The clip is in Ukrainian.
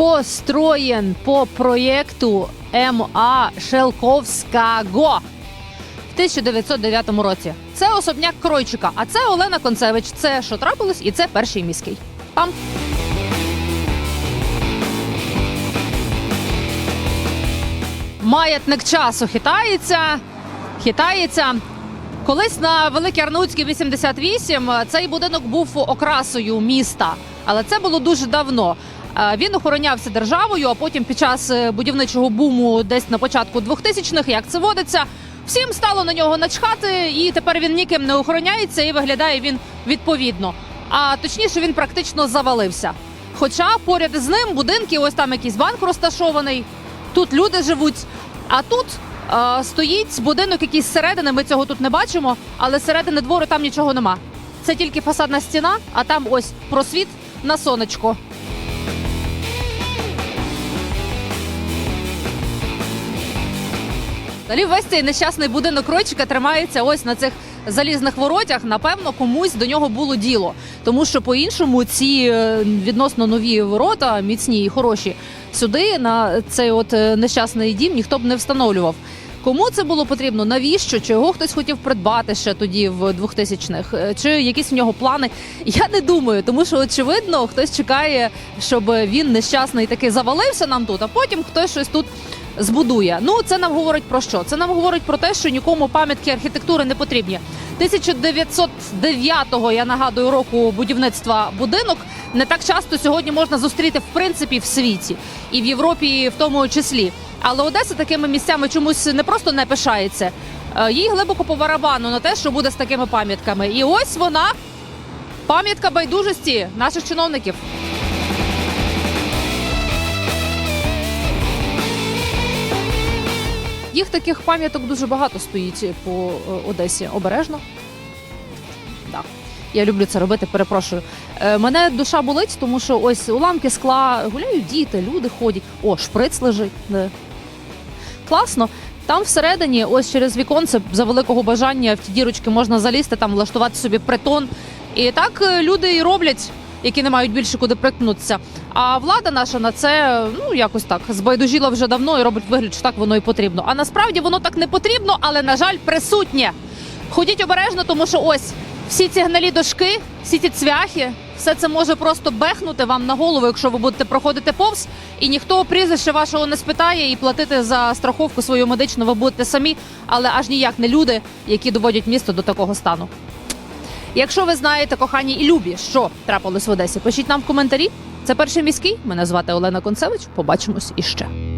построен по проєкту МА Шелковського в 1909 році. Це особняк Кройчика, а це Олена Концевич. Це що трапилось, і це перший міський. Пам. Маятник часу хитається, хитається. Колись на Великій Арнаутській 88 цей будинок був окрасою міста, але це було дуже давно. Е, Він охоронявся державою, а потім під час е, будівничого буму, десь на початку 2000-х, як це водиться, всім стало на нього начхати, і тепер він ніким не охороняється і виглядає він відповідно. А точніше, він практично завалився. Хоча поряд з ним будинки, ось там якийсь банк розташований, тут люди живуть. А тут е, стоїть будинок якийсь зсередини. Ми цього тут не бачимо, але зсередини двору там нічого нема. Це тільки фасадна стіна, а там ось просвіт на сонечко. Далі весь цей нещасний будинок Ройчика тримається ось на цих залізних воротях. Напевно, комусь до нього було діло, тому що по-іншому ці е, відносно нові ворота, міцні і хороші, сюди на цей от е, нещасний дім ніхто б не встановлював. Кому це було потрібно? Навіщо? Чи його хтось хотів придбати ще тоді в 2000-х? Е, Чи якісь в нього плани? Я не думаю, тому що очевидно хтось чекає, щоб він нещасний таки завалився нам тут, а потім хтось щось тут збудує. Ну це нам говорить про що? Це нам говорить про те, що нікому пам'ятки архітектури не потрібні. 1909-го, я нагадую, року будівництва будинок не так часто сьогодні можна зустріти в принципі в світі і в Європі в тому числі. Але Одеса такими місцями чомусь не просто не пишається. Е, Їй глибоко по барабану на те, що буде з такими пам'ятками. І ось вона пам'ятка байдужості наших чиновників. Їх таких пам'яток дуже багато стоїть по е, Одесі. Обережно. Да. Я люблю це робити, перепрошую. Е, мене душа болить, тому що ось уламки скла, гуляють діти, люди ходять. О, шприц лежить. Не. Класно. Там всередині, ось через віконце, за великого бажання в ті дірочки можна залізти, там влаштувати собі притон. І так е, люди і роблять, які не мають більше куди приткнутися. А влада наша на це ну якось так збайдужіла вже давно і робить вигляд, що так воно і потрібно. А насправді воно так не потрібно, але на жаль, присутнє. Ходіть обережно, тому що ось всі ці гнилі дошки, всі ці цвяхи, все це може просто бехнути вам на голову, якщо ви будете проходити повз, і ніхто прізвище вашого не спитає, і платити за страховку свою медичну ви будете самі, але аж ніяк не люди, які доводять місто до такого стану. Якщо ви знаєте, кохані і любі, що трапилось в Одесі, пишіть нам в коментарі. Це перший міський. Мене звати Олена Концевич. Побачимось іще.